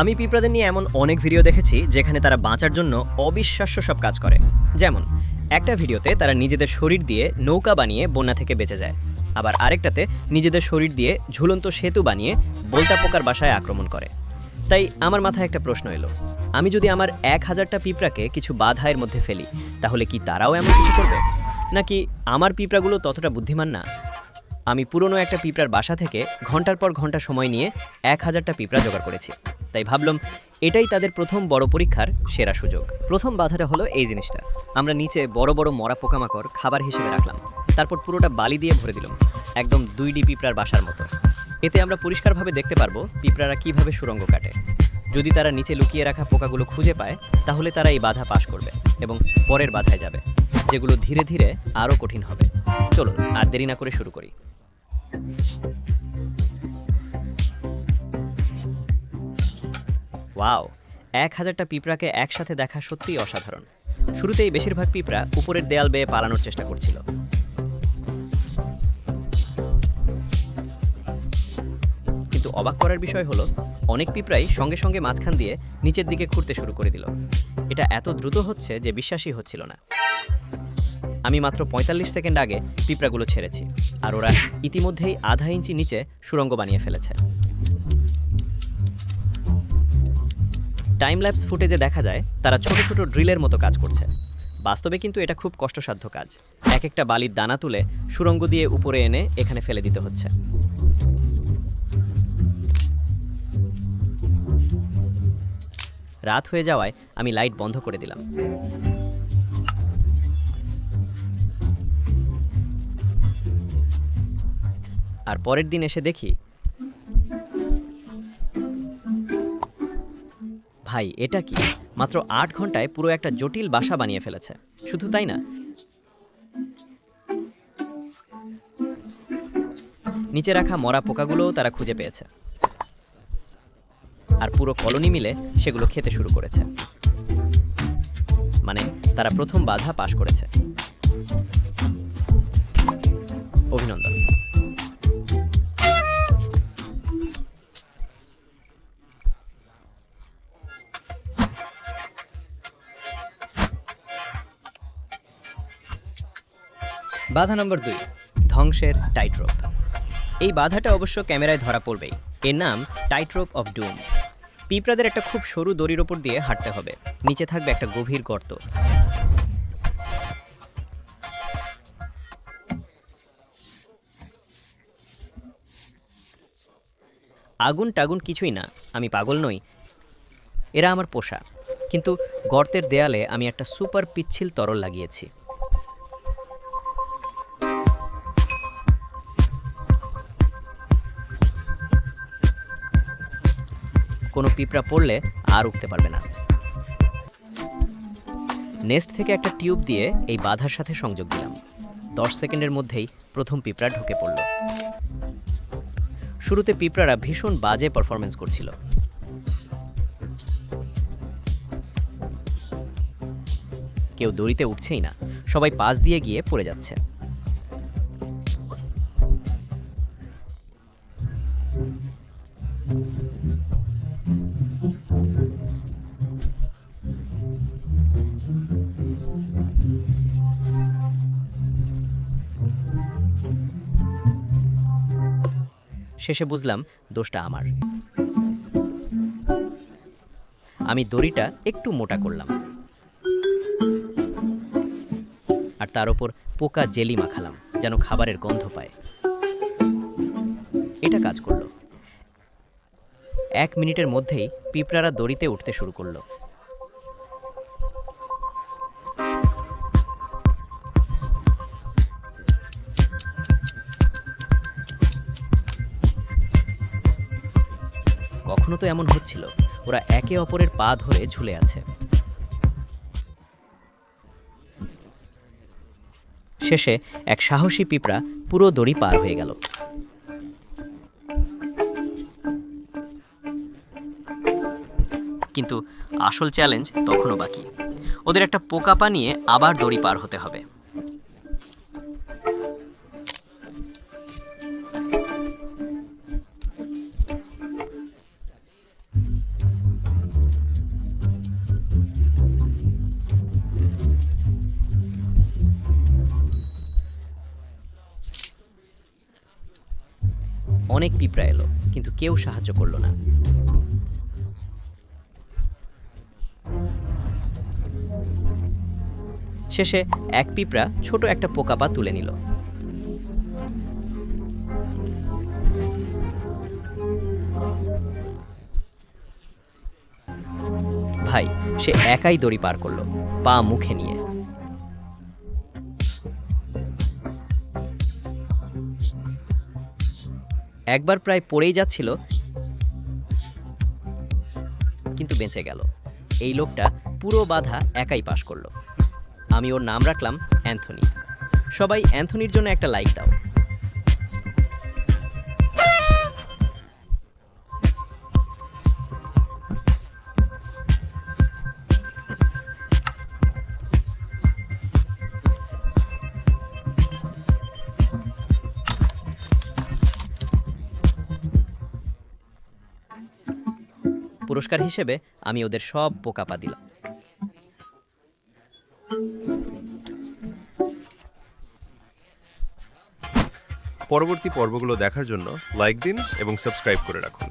আমি পিঁপড়াদের নিয়ে এমন অনেক ভিডিও দেখেছি যেখানে তারা বাঁচার জন্য অবিশ্বাস্য সব কাজ করে। যেমন, একটা ভিডিওতে তারা নিজেদের শরীর দিয়ে নৌকা বানিয়ে বন্যা থেকে বেঁচে যায়। আবার আরেকটাতে নিজেদের শরীর দিয়ে ঝুলন্ত সেতু বানিয়ে বোলতা পোকার বাসায় আক্রমণ করে। তাই আমার মাথায় একটা প্রশ্ন এলো, আমি যদি আমার এক হাজারটা পিঁপড়াকে কিছু বাধায়ের মধ্যে ফেলি, তাহলে কি তারাও এমন কিছু করবে? নাকি আমার পিঁপড়াগুলো ততটা বুদ্ধিমান না? আমি পুরনো একটা পিঁপড়ার বাসা থেকে ঘণ্টার পর ঘণ্টা সময় নিয়ে এক হাজারটা পিঁপড়া জোগাড় করেছি। তাই ভাবলাম, এটাই তাদের প্রথম বড় পরীক্ষার সেরা সুযোগ। প্রথম বাধাটা হলো এই জিনিসটা। আমরা নিচে বড় বড় মরা পোকামাকড় খাবার হিসেবে রাখলাম। তারপর পুরোটা বালি দিয়ে ভরে দিলাম, একদম দুই ডি পিঁপড়ার বাসার মতো। এতে আমরা পরিষ্কারভাবে দেখতে পারব পিঁপড়ারা কীভাবে সুরঙ্গ কাটে। যদি তারা নিচে লুকিয়ে রাখা পোকাগুলো খুঁজে পায়, তাহলে তারা এই বাধা পাশ করবে এবং পরের বাধায় যাবে, যেগুলো ধীরে ধীরে আরও কঠিন হবে। চলো আর দেরি না করে শুরু করি। ওয়াও এক হাজারটা পিঁপড়াকে একসাথে দেখা সত্যিই অসাধারণ। শুরুতেই বেশিরভাগ পিঁপড়া উপরের দেয়াল বেয়ে পালানোর চেষ্টা করছিল। কিন্তু অবাক করার বিষয় হলো, অনেক পিঁপড়াই সঙ্গে সঙ্গে মাঝখান দিয়ে নিচের দিকে ঘুরতে শুরু করে দিল। এটা এত দ্রুত হচ্ছে যে বিশ্বাসই হচ্ছিল না। আমি মাত্র পঁয়তাল্লিশ সেকেন্ড আগে পিঁপড়াগুলো ছেড়েছি, আর ওরা ইতিমধ্যেই আধা ইঞ্চি নিচে সুড়ঙ্গ বানিয়ে ফেলেছে। টাইম ল্যাপস ফুটেজে দেখা যায়, তারা ছোট ছোট ড্রিলের মতো কাজ করছে। বাস্তবে কিন্তু এটা খুব কষ্টসাধ্য কাজ। এক একটা বালির দানা তুলে সুরঙ্গ দিয়ে উপরে এনে এখানে ফেলে দিতে হচ্ছে। রাত হয়ে যাওয়ায় আমি লাইট বন্ধ করে দিলাম। আর পরের দিন এসে দেখি। ভাই, এটা কি? মাত্র আট ঘন্টায় পুরো একটা জটিল বাসা বানিয়ে ফেলেছে। শুধু তাই না? নিচে রাখা মরা পোকাগুলোও তারা খুঁজে পেয়েছে। আর পুরো কলোনি মিলে সেগুলো খেতে শুরু করেছে। মানে তারা প্রথম বাধা পাশ করেছে। অভিনন্দন। বাধা নম্বর দুই, ধ্বংসের টাইট্রোপ এই বাধাটা অবশ্য ক্যামেরায় ধরা পড়বে এর নাম টাইট্রোপ অফ ডুম পিঁপড়াদের একটা খুব সরু দড়ির ওপর দিয়ে হাঁটতে হবে। নিচে থাকবে একটা গভীর গর্ত। আগুন টাগুন কিছুই না, আমি পাগল নই। এরা আমার পোষা। কিন্তু গর্তের দেয়ালে আমি একটা সুপার পিচ্ছিল তরল লাগিয়েছি। কোনো পিঁপড়া পড়লে আর উঠতে পারবে না। নেস্ট থেকে একটা টিউব দিয়ে এই বাধার সাথে সংযোগ দিলাম। দশ সেকেন্ডের মধ্যেই প্রথম পিঁপড়া ঢুকে পড়ল। শুরুতে পিঁপড়ারা ভীষণ বাজে পারফরমেন্স করছিল। কেউ দড়িতে উঠছেই না, সবাই পাশ দিয়ে গিয়ে পড়ে যাচ্ছে। শেষে বুঝলাম দোষটা আমার। আমি দড়িটা একটু মোটা করলাম। আর তার ওপর পোকা জেলি মাখালাম, যেন খাবারের গন্ধ পায়। এটা কাজ করল। এক মিনিটের মধ্যেই পিঁপড়ারা দড়িতে উঠতে শুরু করল। কখনো তো এমন হচ্ছিল, ওরা একে অপরের পা ধরে ঝুলে আছে। শেষে এক সাহসী পিঁপড়া পুরো দড়ি পার হয়ে গেল। কিন্তু আসল চ্যালেঞ্জ তখনও বাকি। ওদের একটা পোকা পা নিয়ে আবার দড়ি পার হতে হবে। অনেক পিঁপড়া এলো, কিন্তু কেউ সাহায্য করল না। শেষে এক পিঁপড়া ছোট একটা পোকাপা তুলে নিল। ভাই, সে একাই দড়ি পার করল, পা মুখে নিয়ে। একবার প্রায় পড়েই যাচ্ছিল, কিন্তু বেঁচে গেল। এই লোকটা পুরো বাধা একাই পাশ করল। আমি ওর নাম রাখলাম অ্যান্থনি। সবাই অ্যান্থনির জন্য একটা লাইক দাও। পুরস্কার হিসেবে আমি ওদের সব পোকা পা দিলাম। পরবর্তী পর্বগুলো দেখার জন্য লাইক দিন এবং সাবস্ক্রাইব করে রাখুন।